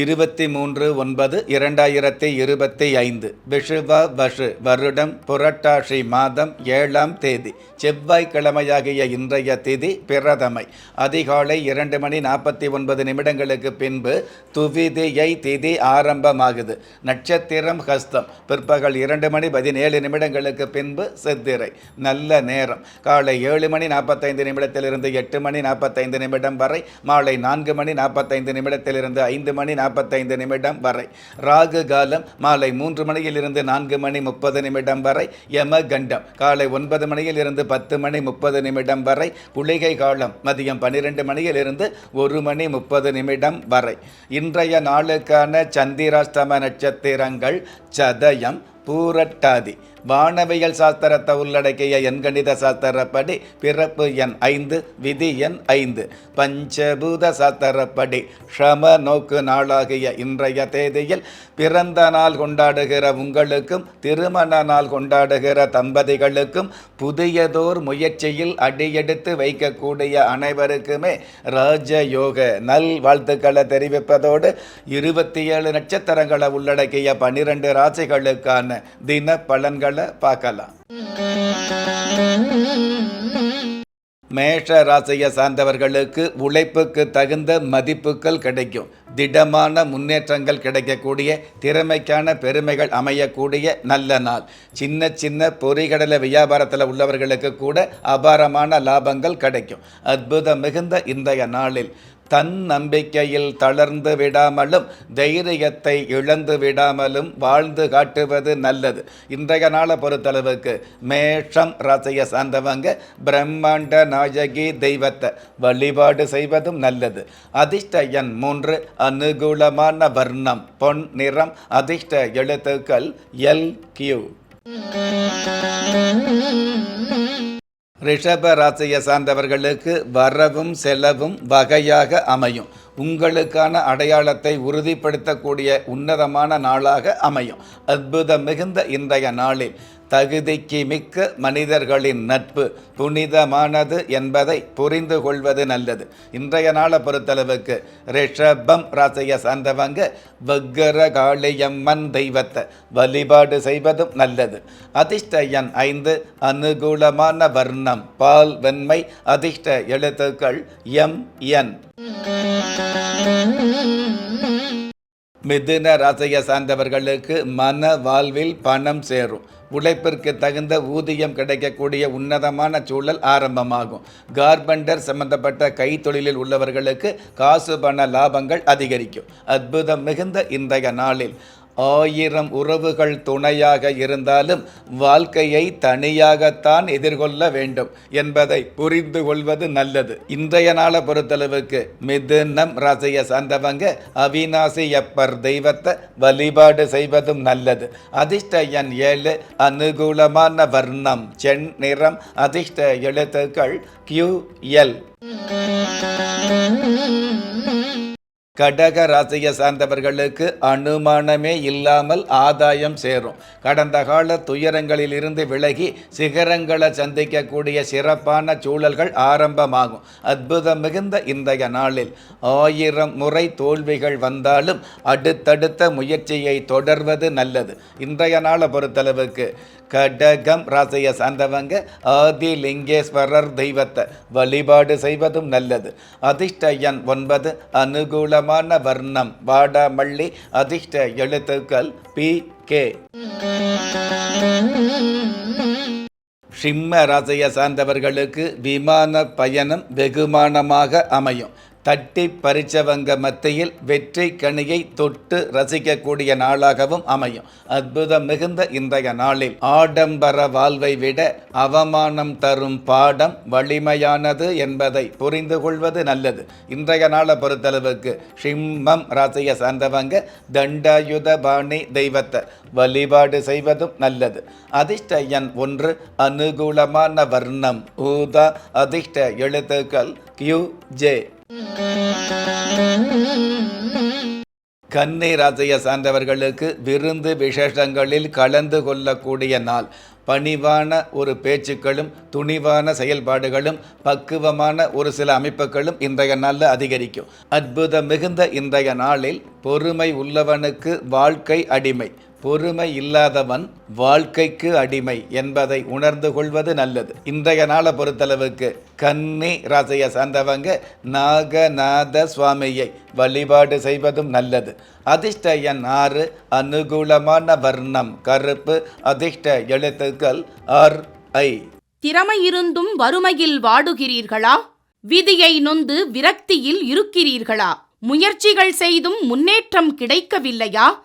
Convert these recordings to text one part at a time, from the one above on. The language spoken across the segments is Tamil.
இருபத்தி மூன்று ஒன்பது இரண்டாயிரத்தி இருபத்தி ஐந்து. விஷுவ வஷு வருடம் புரட்டாசி மாதம் ஏழாம் தேதி செவ்வாய்க்கிழமையாகிய இன்றைய திதி பிரதமை. அதிகாலை இரண்டு மணி நாற்பத்தி ஒன்பது நிமிடங்களுக்கு பின்பு துவிதியை திதி ஆரம்பமாகுது. நட்சத்திரம் ஹஸ்தம் பிற்பகல் இரண்டு மணி பதினேழு நிமிடங்களுக்கு பின்பு சித்திரை நல்ல நேரம். காலை ஏழு மணி நாற்பத்தைந்து நிமிடத்திலிருந்து எட்டு மணி நாற்பத்தைந்து நிமிடம் வரை மாலை நான்கு மணி நாற்பத்தைந்து நிமிடத்திலிருந்து ஐந்து மணி நாற்பத்தைந்து நிமிடம் வரை. ராகு காலம் மாலை மூன்று மணியிலிருந்து நான்கு மணி முப்பது நிமிடம் வரை. யம கண்டம் காலை ஒன்பது மணியிலிருந்து பத்து மணி முப்பது நிமிடம் வரை. புளிகை காலம் மதியம் பன்னிரெண்டு மணியிலிருந்து ஒரு மணி முப்பது நிமிடம் வரை. இன்றைய நாளுக்கான சந்திராஷ்டம நட்சத்திரங்கள் சதயம் பூரட்டாதி. வானவியல் சாஸ்திரத்தை உள்ளடக்கிய எண்கணித சாஸ்திரப்படி பிறப்பு எண் ஐந்து விதி எண் ஐந்து. பஞ்சபூத சாஸ்திரப்படி ஷம நோக்கு நாளாகிய இன்றைய தேதியில் பிறந்த நாள் கொண்டாடுகிற உங்களுக்கும் திருமண நாள் கொண்டாடுகிற தம்பதிகளுக்கும் புதியதோர் முயற்சியில் அடியெடுத்து வைக்கக்கூடிய அனைவருக்குமே ராஜயோக நல் வாழ்த்துக்களை தெரிவிப்பதோடு இருபத்தி ஏழு நட்சத்திரங்களை உள்ளடக்கிய பன்னிரண்டு ராசிகளுக்கான தின பலன்களை பார்க்கலாம். மேஷ ராசியை சார்ந்தவர்களுக்கு உழைப்புக்கு தகுந்த மதிப்புகள் கிடைக்கும். திடமான முன்னேற்றங்கள் கிடைக்கக்கூடிய திறமைக்கான பெருமைகள் அமையக்கூடிய நல்ல நாள். சின்ன சின்ன பொறிகடலை வியாபாரத்தில் உள்ளவர்களுக்கு கூட அபாரமான லாபங்கள் கிடைக்கும். அற்புதம் மிகுந்த இன்றைய நாளில். தன் நம்பிக்கையில் தளர்ந்து விடாமலும் தைரியத்தை இழந்து விடாமலும் வாழ்ந்து காட்டுவது நல்லது. இன்றைய நாளை பொறுத்தளவுக்கு மேஷம் ராசியை சார்ந்தவங்க பிரம்மாண்ட நாயகி தெய்வத்தை வழிபாடு செய்வதும் நல்லது. அதிர்ஷ்ட எண் மூன்று அனுகூலமான வர்ணம் பொன் நிறம் அதிர்ஷ்ட எழுத்துக்கள் எல் கியூ. ரிஷப ராசியை சார்ந்தவர்களுக்கு வரவும் செலவும் வகையாக அமையும். உங்களுக்கான அடையாளத்தை உறுதிப்படுத்தக்கூடிய உன்னதமான நாளாக அமையும். அற்புதம் மிகுந்த இன்றைய நாளில் தகுதிக்கு மிக்க மனிதர்களின் நட்பு புனிதமானது என்பதை புரிந்து கொள்வது நல்லது. இன்றைய நாளை பொறுத்தளவுக்கு ரிஷபம் ராசியை சார்ந்தவங்க வக்கர காளியம்மன் தெய்வத்தை வழிபாடு செய்வதும் நல்லது. அதிர்ஷ்ட எண் ஐந்து அனுகூலமான வர்ணம் பால் வெண்மை அதிர்ஷ்ட எழுத்துக்கள் எம் என். மிதுன ராசியை சார்ந்தவர்களுக்கு மன வாழ்வில் பணம் சேரும். உழைப்பிற்கு தகுந்த ஊதியம் கிடைக்கக்கூடிய உன்னதமான சூழல் ஆரம்பமாகும். கார்பெண்டர் சம்பந்தப்பட்ட கைத்தொழிலில் உள்ளவர்களுக்கு காசு பண லாபங்கள் அதிகரிக்கும். அற்புதம் மிகுந்த இன்றைய நாளில். ஆயிரம் உறவுகள் துணையாக இருந்தாலும் வாழ்க்கையை தனியாகத்தான் எதிர்கொள்ள வேண்டும் என்பதை புரிந்து கொள்வது நல்லது. இன்றைய நாளை பொறுத்தளவுக்கு மிதுனம் ராசியை சார்ந்தவங்க அவிநாசி எப்பர் தெய்வத்தை வழிபாடு செய்வதும் நல்லது. அதிர்ஷ்ட எண் ஏழு அனுகூலமான வர்ணம் செண் நிறம் அதிர்ஷ்ட எழுத்துக்கள் கியூ எல். கடக ராசியை சார்ந்தவர்களுக்கு அனுமானமே இல்லாமல் ஆதாயம் சேரும். கடந்த கால துயரங்களிலிருந்து விலகி சிகரங்களை சந்திக்கக்கூடிய சிறப்பான சூழல்கள் ஆரம்பமாகும். அற்புதம் மிகுந்த இன்றைய நாளில் ஆயிரம் முறை தோல்விகள் வந்தாலும் அடுத்தடுத்த முயற்சியை தொடர்வது நல்லது. இன்றைய நாளை பொறுத்தளவுக்கு கடகம் ராசியை சார்ந்தவங்க ஆதிலிங்கேஸ்வரர் தெய்வத்தை வழிபாடு செய்வதும் நல்லது. அதிர்ஷ்ட எண் ஒன்பது அனுகூலமான வர்ணம். வாடாமல்லி அதிர்ஷ்ட எழுத்துக்கள் பி கே. சிம்ம ராசியை சார்ந்தவர்களுக்கு விமான பயணம் வெகுமானமாக அமையும். தட்டி பறிச்சவங்க மத்தியில் வெற்றி கனியை தொட்டு ரசிக்கக்கூடிய நாளாகவும் அமையும். அற்புதம் மிகுந்த இன்றைய நாளில் ஆடம்பர வாழ்வை விட அவமானம் தரும் பாடம் வலிமையானது என்பதை புரிந்து கொள்வது நல்லது. இன்றைய நாளை பொறுத்தளவுக்கு சிம்மம் ராசியை சார்ந்தவங்க தண்டாயுத பாணி தெய்வத்தை வழிபாடு செய்வதும் நல்லது. அதிர்ஷ்ட எண் ஒன்று அனுகூலமான வர்ணம். ஊதா அதிர்ஷ்ட எழுத்துக்கள் கியூ ஜே கன்னி ராசியை சார்ந்தவர்களுக்கு விருந்து விசேஷங்களில் கலந்து கொள்ளக்கூடிய நாள். பணிவான ஒரு பேச்சுக்களும் துணிவான செயல்பாடுகளும் பக்குவமான ஒரு சில அமைப்புகளும் இன்றைய நாளில் அதிகரிக்கும். அற்புதம் மிகுந்த இன்றைய நாளில் பொறுமை உள்ளவனுக்கு வாழ்க்கை அடிமை. பொறுமை இல்லாதவன் வாழ்க்கைக்கு அடிமை என்பதை உணர்ந்து கொள்வது நல்லது. இன்றைய நாளை பொறுத்தளவுக்கு கன்னி ராசியை சார்ந்தவங்க நாகநாத சுவாமியை வழிபாடு செய்வதும் நல்லது. அதிர்ஷ்ட எண் ஆறு அனுகூலமான வர்ணம் கருப்பு அதிர்ஷ்ட எழுத்துக்கள் ஆர் ஐ. திறமை இருந்தும் வறுமையில் வாடுகிறீர்களா? விதியை நொந்து விரக்தியில் இருக்கிறீர்களா? முயற்சிகள் செய்தும் முன்னேற்றம் கிடைக்கவில்லையா?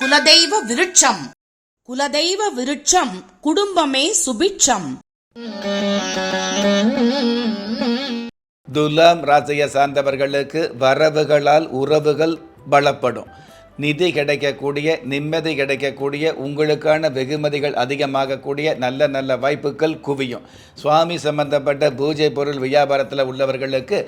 குலதெய்வ விருட்சம். குலதெய்வ விருட்சம் குடும்பமே சுபிட்சம். துலாம் ராசியை சார்ந்தவர்களுக்கு வரவுகளால் உறவுகள் பலப்படும். நிதி கிடைக்கக்கூடிய நிம்மதி கிடைக்கக்கூடிய உங்களுக்கான வெகுமதிகள் அதிகமாகக்கூடிய நல்ல நல்ல வாய்ப்புகள் குவியும். சுவாமி சம்பந்தப்பட்ட பூஜை பொருள் வியாபாரத்தில் உள்ளவர்களுக்கு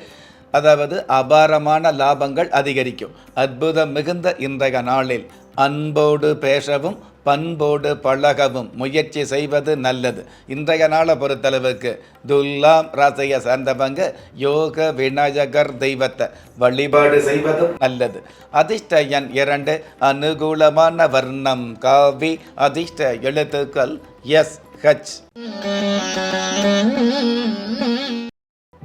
அதாவது அபாரமான லாபங்கள் அதிகரிக்கும். அற்புதம் மிகுந்த இன்றைய நாளில். அன்போடு பேசவும் பண்போடு பழகவும் முயற்சி செய்வது நல்லது. இன்றைய நாளை பொறுத்தளவுக்கு துல்லாம் ராசியை சார்ந்தவங்க யோக விநாயகர் தெய்வத்தை வழிபாடு செய்வதும் நல்லது. அதிர்ஷ்ட எண் இரண்டு அனுகூலமான வர்ணம் காவி அதிர்ஷ்ட எழுத்துக்கள் எஸ் ஹச்.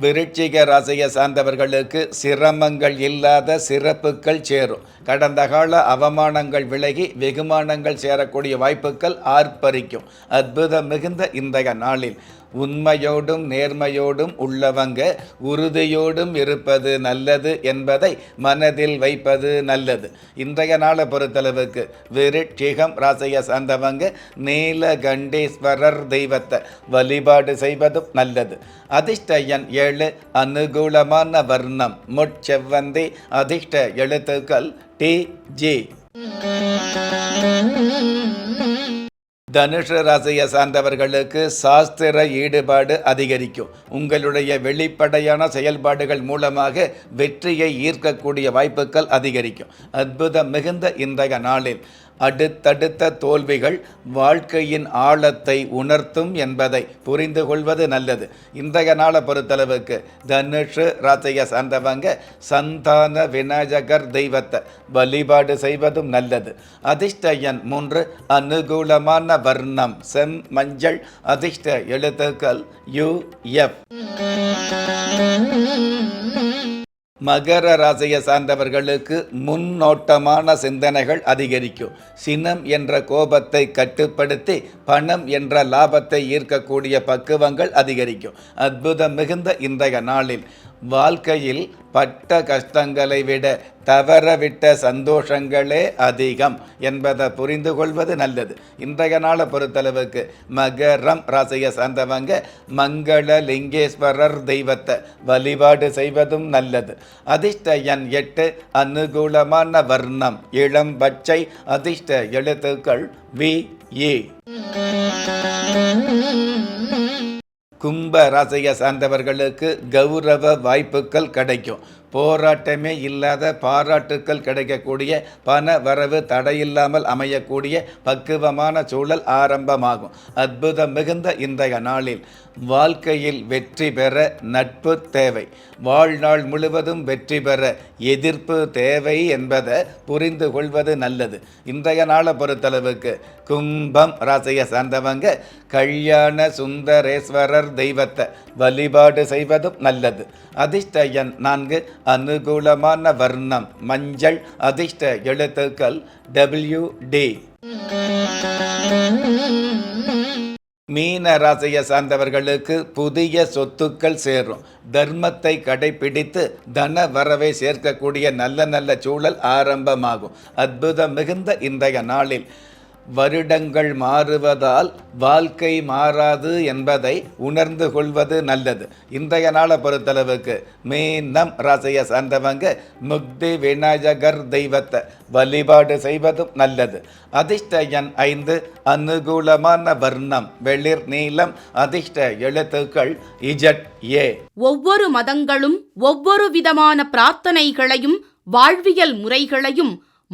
விருட்சிக ராசியை சார்ந்தவர்களுக்கு சிரமங்கள் இல்லாத சிறப்புகள் சேரும். கடந்த கால அவமானங்கள் விலகி வெகுமானங்கள் சேரக்கூடிய வாய்ப்புகள் ஆர்ப்பரிக்கும். அற்புதம் மிகுந்த இன்றைய நாளில். உண்மையோடும் நேர்மையோடும் உள்ளவங்க உறுதியோடும் இருப்பது நல்லது என்பதை மனதில் வைப்பது நல்லது. இன்றைய நாளை பொறுத்தளவுக்கு விருட்சிகம் ராசியை சார்ந்தவங்க நீலகண்டேஸ்வரர் தெய்வத்தை வழிபாடு செய்வதும் நல்லது. அதிர்ஷ்ட எண் ஏழு அனுகூலமான வர்ணம் முட்செவ்வந்தி அதிர்ஷ்ட எழுத்துக்கள் டி ஜி. தனுஷ ராசியை சார்ந்தவர்களுக்கு சாஸ்திர ஈடுபாடு அதிகரிக்கும். உங்களுடைய வெளிப்படையான செயல்பாடுகள் மூலமாக வெற்றியை ஈர்க்கக்கூடிய வாய்ப்புகள் அதிகரிக்கும். அற்புதம் மிகுந்த இன்றைய நாளில். அடுத்தடுத்த தோல்விகள் வாழ்க்கையின் ஆழத்தை உணர்த்தும் என்பதை புரிந்து கொள்வது நல்லது. இன்றைய நாளை பொறுத்தளவுக்கு தனுஷு ராசியை சார்ந்தவங்க சந்தான விநாயகர் தெய்வத்தை வழிபாடு செய்வதும் நல்லது. அதிர்ஷ்ட எண் மூன்று அனுகூலமான வர்ணம் செம் மஞ்சள் அதிர்ஷ்ட எழுத்துக்கள் யு எஃப். மகர ராசியை சார்ந்தவர்களுக்கு முன்னோட்டமான சிந்தனைகள் அதிகரிக்கும். சினம் என்ற கோபத்தை கட்டுப்படுத்தி பணம் என்ற லாபத்தை ஈர்க்கக்கூடிய பக்குவங்கள் அதிகரிக்கும். அற்புதம் மிகுந்த இன்றைய நாளில். வாழ்க்கையில் பட்ட கஷ்டங்களை விட தவறவிட்ட சந்தோஷங்களே அதிகம் என்பதை புரிந்து கொள்வது நல்லது. இன்றைய நாளை பொறுத்தளவுக்கு மகரம் ராசியை சார்ந்தவங்க மங்கள லிங்கேஸ்வரர் தெய்வத்தை வழிபாடு செய்வதும் நல்லது. அதிர்ஷ்ட எண் எட்டு அனுகூலமான வர்ணம் இளம் பச்சை அதிர்ஷ்ட எழுத்துக்கள் வி ஏ. கும்ப ராசியை சார்ந்தவர்களுக்கு கௌரவ வாய்ப்புகள் கிடைக்கும். போராட்டமே இல்லாத பாராட்டுக்கள் கிடைக்கக்கூடிய பண வரவு தடையில்லாமல் அமையக்கூடிய பக்குவமான சூழல் ஆரம்பமாகும். அற்புதம் மிகுந்த இன்றைய நாளில். வாழ்க்கையில் வெற்றி பெற நட்பு தேவை. வாழ்நாள் முழுவதும் வெற்றி பெற எதிர்ப்பு தேவை என்பதை புரிந்து கொள்வது நல்லது. இன்றைய நாளை பொறுத்தளவுக்கு கும்பம் ராசியை சார்ந்தவங்க கல்யாண சுந்தரேஸ்வரர் தெய்வத்தை வழிபாடு செய்வதும் நல்லது. அதிர்ஷ்ட எண் நான்கு அனுகூலமான வர்ணம் மஞ்சள் அதிர்ஷ்ட எழுத்துக்கள் டபிள்யூ டி மீன ராசியை சார்ந்தவர்களுக்கு புதிய சொத்துக்கள் சேரும். தர்மத்தை கடைபிடித்து தன வரவை சேர்க்கக்கூடிய நல்ல நல்ல சூழல் ஆரம்பமாகும். அற்புதம் மிகுந்த இன்றைய நாளில். வருடங்கள் மாறுவதால் வாழ்க்கை மாறாது என்பதை உணர்ந்து கொள்வது நல்லது. இன்றைய நாளை பொறுத்தளவுக்கு மீனம் ராசியை சார்ந்தவங்க முக்தி விநாயகர் தெய்வத்தை வழிபாடு செய்வதும் நல்லது. அதிர்ஷ்ட எண் ஐந்து அனுகூலமான வர்ணம் வெளிர் நீளம் அதிர்ஷ்ட எழுத்துக்கள் இஜட் ஏ. ஒவ்வொரு மதங்களும் ஒவ்வொரு விதமான பிரார்த்தனைகளையும் வாழ்வியல் முறைகளையும்